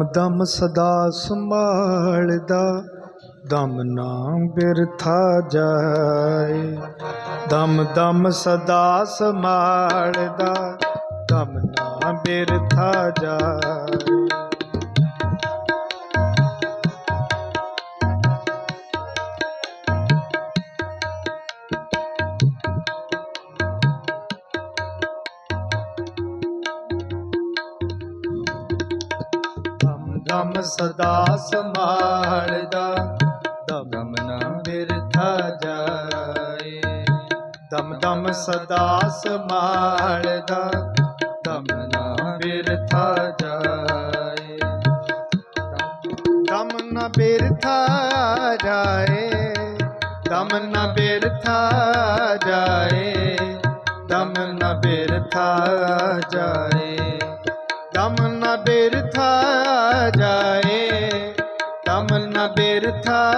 ਦਮ ਦਮ ਸਦਾ ਸੰਭਾਲਦਾ, ਦਮ ਨਾ ਬਿਰਥਾ ਜਾਏ। ਦਮ ਦਮ ਸਦਾ ਸੰਭਾਲਦਾ, ਦਮ ਨਾ ਬਿਰਥਾ ਜਾਏ। ਦਮ ਦਮ ਸਦਾ ਸੰਭਾਲਦਾ, ਦਮ ਨਾ ਬਿਰਥਾ ਜਾਏ। ਦਮ ਦਮ ਸਦਾ ਸੰਭਾਲਦਾ, ਦਮ ਨਾ ਬਿਰਥਾ ਜਾਏ। ਦਮ ਨਾ ਬਿਰਥਾ ਜਾਏ, ਦਮ ਨਾ ਬਿਰਥਾ ਜਾਏ, ਦਮ ਨਾ ਬਿਰਥਾ ਜਾਏ। ਦਮ ਦਮ ਨਾ ਬਿਰਥਾ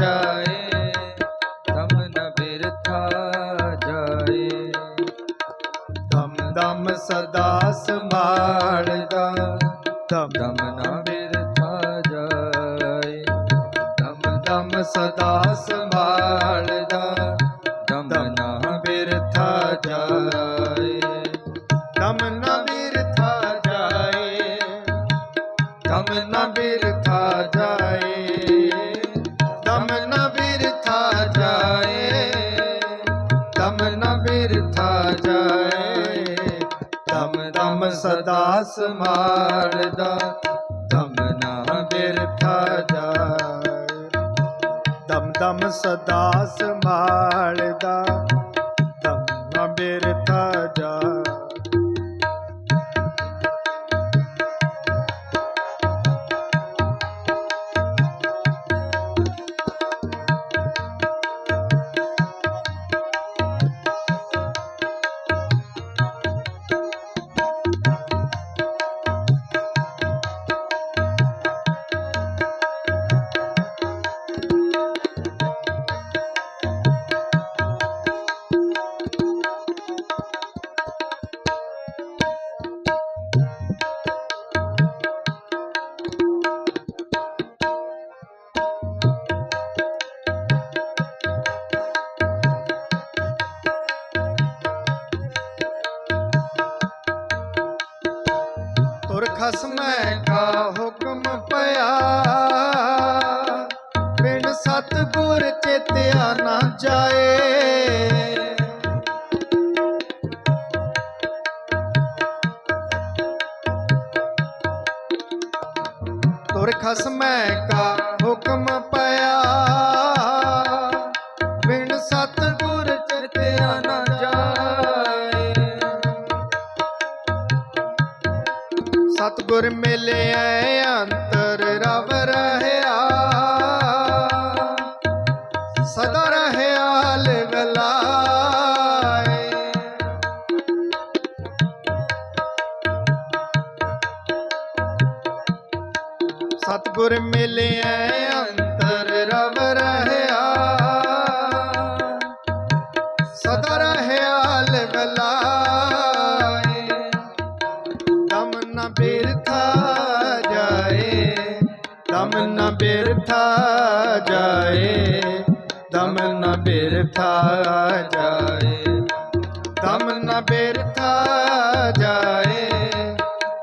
ਜਾਏ ਤਮ ਨ ਬਿਰਥਾ ਜਾਏ। ਦਮ ਦਮ ਸਦਾ ਸੰਭਾਲਦਾ, ਦਮ ਦਮ ਨ ਬਿਰਥਾ ਜਾਏ। ਦਮ ਦਮ ਸਦਾ ਸੰਭਾਲਦਾ। ਦਮ ਸਦਾ ਸੰਭਾਲਦਾ ਦਮ ਨਾ ਬਿਰਥਾ ਜਾਏ। ਦਮ ਦਮ ਸਦਾ ਸੰਭਾਲਦਾ ਜਾਏ। ਤੁਰ ਖਸਮੈ ਕਾ ਹੁਕਮ ਪਿਆ ਬਿਨ ਸਤਗੁਰ ਚੇਤਿਆ ਨਾ ਜਾਏ। ਸਤਗੁਰ ਮਿਲਿਆ ਅੰਤਰ ਸਤਗੁਰ ਮਿਲਿਆ ਅੰਤਰ ਰਵ ਰਹਿਆ। ਸਦਾ ਰਹਿਆ ਲਿਵਲਾਏ ਦਮ ਨ ਬਿਰਥਾ ਜਾਏ, ਦਮ ਨ ਬਿਰਥਾ ਜਾਏ, ਦਮ ਨ ਬਿਰਥਾ ਜਾਏ। ਦਮ ਨ ਬਿਰਥਾ ਜਾਏ,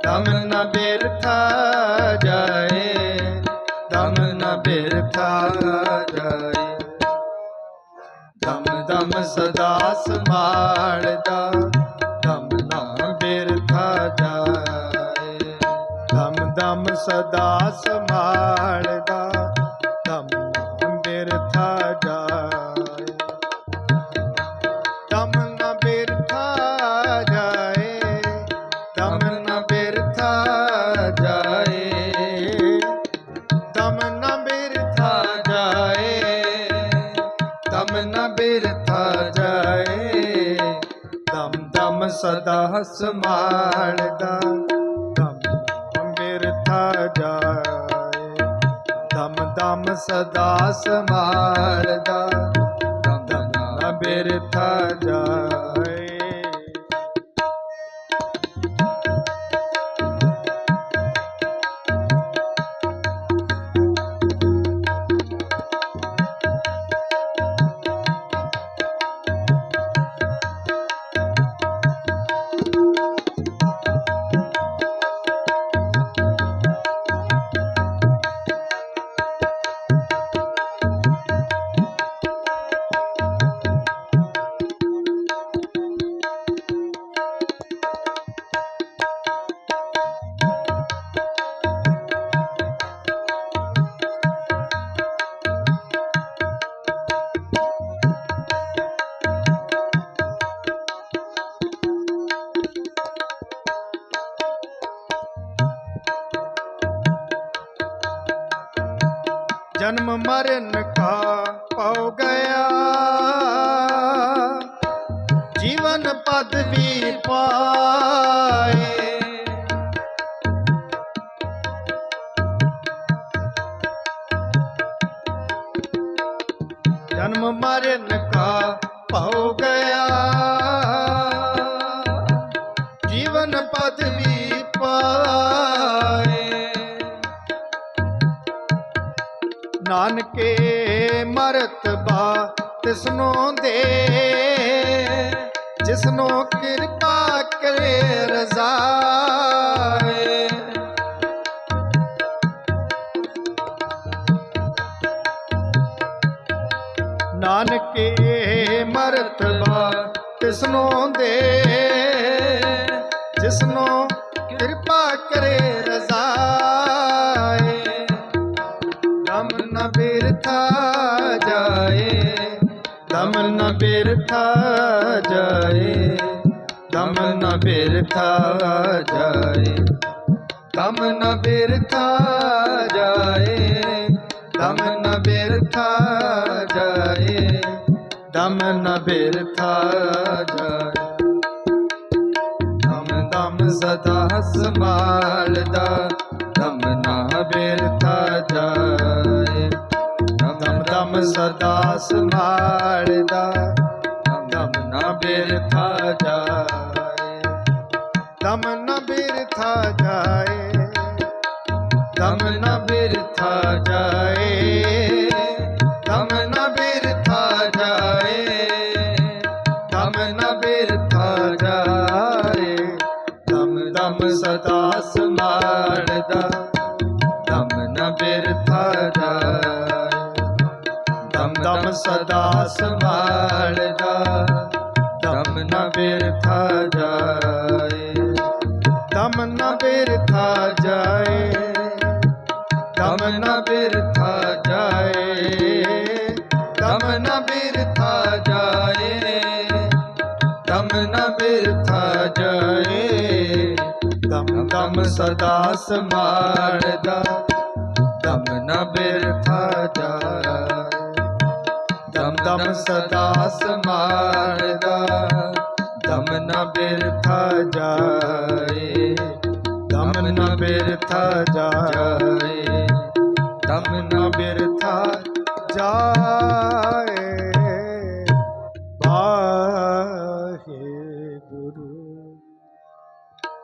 ਦਮ ਨ ਬਿਰਥਾ ਬਿਰਥਾ ਜਾਏ ਦਮ ਦਮ ਸਦਾ ਸੰਭਾਲਦਾ ਦਮ ਨਾ ਬਿਰਥਾ ਜਾਏ। ਦਮ ਦਮ ਸਦਾ ਸੰਭਾਲਦਾ ਸਦਾ ਸੰਭਾਲਦਾ। ਦਮ ਨ ਬਿਰਥਾ ਜਾਏ। ਦਮ ਦਮ ਸਦਾ ਸੰਭਾਲਦਾ। ਦਮ ਦਮ ਨ ਬਿਰਥਾ ਜਾਏ। ਜਨਮ ਮਰਨ ਕਾ ਪਉ ਗਿਆ। ਜੀਵਨ ਪਦਵੀ ਪਾਏ। ਜਨਮ ਮਰਨ ਕਾ ਭਉ ਗਿਆ। ਜੀਵਨ ਪਦਵੀ ਪਾਏ। ਨਾਨਕੇ ਮਰਤਬਾ ਤਿਸਨੋ ਦੇ। ਜਿਸਨੋ ਕਿਰਪਾ ਕਰੇ ਰਜ਼ਾਏ ਨਾਨਕੇ ਮਰਤਬਾ ਤਿਸਨੋ ਦੇ। ਜਿਸਨੋ ਕਿਰਪਾ ਕਰੇ ਬਿਰਥਾ ਜਾਏ, ਦਮ ਨ ਬਿਰਥਾ ਜਾਏ। ਦਮ ਨ ਬਿਰਥਾ ਜਾਏ, ਦਮ ਨ ਬਿਰਥਾ ਜਾਏ, ਦਮ ਨ ਬਿਰਥਾ ਜਾਏ। ਦਮ ਦਮ ਸਦਾ ਸੰਭਾਲਦਾ ਦਮ ਦਮ ਸਦਾ ਸੰਭਾਲਦਾ ਦਮ ਨਾ ਬਿਰਥਾ ਜਾਏ। ਦਮ ਨਾ ਬਿਰਥਾ ਜਾਏ ਦਮ ਨਾ ਬਿਰਥਾ ਜਾਏ। ਸੰਭਾਲਦਾ ਦਮ ਨਾ ਬਿਰਥਾ ਜਾਏ। ਦਮ ਨਾ ਬਿਰਥਾ ਜਾਏ, ਦਮ ਨਾ ਬਿਰਥਾ ਜਾਏ। ਦਮ ਨਾ ਬਿਰਥਾ ਜਾਏ, ਦਮ ਨਾ ਬਿਰਥਾ ਜਾਏ। ਦਮ ਦਮ ਸਦਾ ਸੰਭਾਲਦਾ ਦਮ ਨਾ ਬਿਰਥਾ ਜਾਏ। ਦਮ ਦਮ ਸਦਾ ਸੰਭਾਲਦਾ ਦਮ ਨਾ ਬਿਰਥਾ ਜਾਏ, ਦਮ ਨਾ ਬਿਰਥਾ ਜਾਏ, ਦਮ ਨਾ ਬਿਰਥਾ ਜਾਏ।